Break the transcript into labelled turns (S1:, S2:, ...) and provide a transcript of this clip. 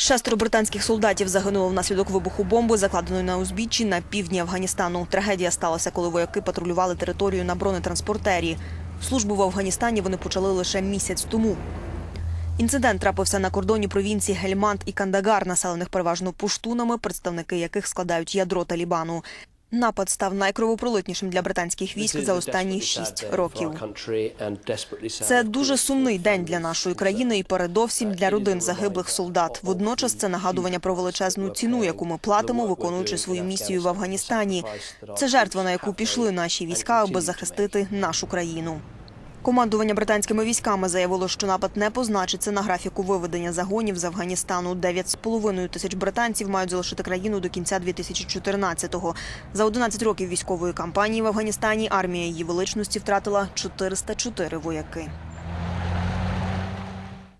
S1: Шестеро британських солдатів загинули внаслідок вибуху бомби, закладеної на узбіччі на півдні Афганістану. Трагедія сталася, коли вояки патрулювали територію на бронетранспортері. Службу в Афганістані вони почали лише місяць тому. Інцидент трапився на кордоні провінцій Гельманд і Кандагар, населених переважно пуштунами, представники яких складають ядро Талібану. Напад став найкровопролитнішим для британських військ за останні шість років. Це дуже сумний день для нашої країни і передовсім для родин загиблих солдат. Водночас це нагадування про величезну ціну, яку ми платимо, виконуючи свою місію в Афганістані. Це жертва, на яку пішли наші війська, аби захистити нашу країну. Командування британськими військами заявило, що напад не позначиться на графіку виведення загонів з Афганістану. 9,5 тисяч британців мають залишити країну до кінця 2014-го. За 11 років військової кампанії в Афганістані армія її величності втратила 404 вояки.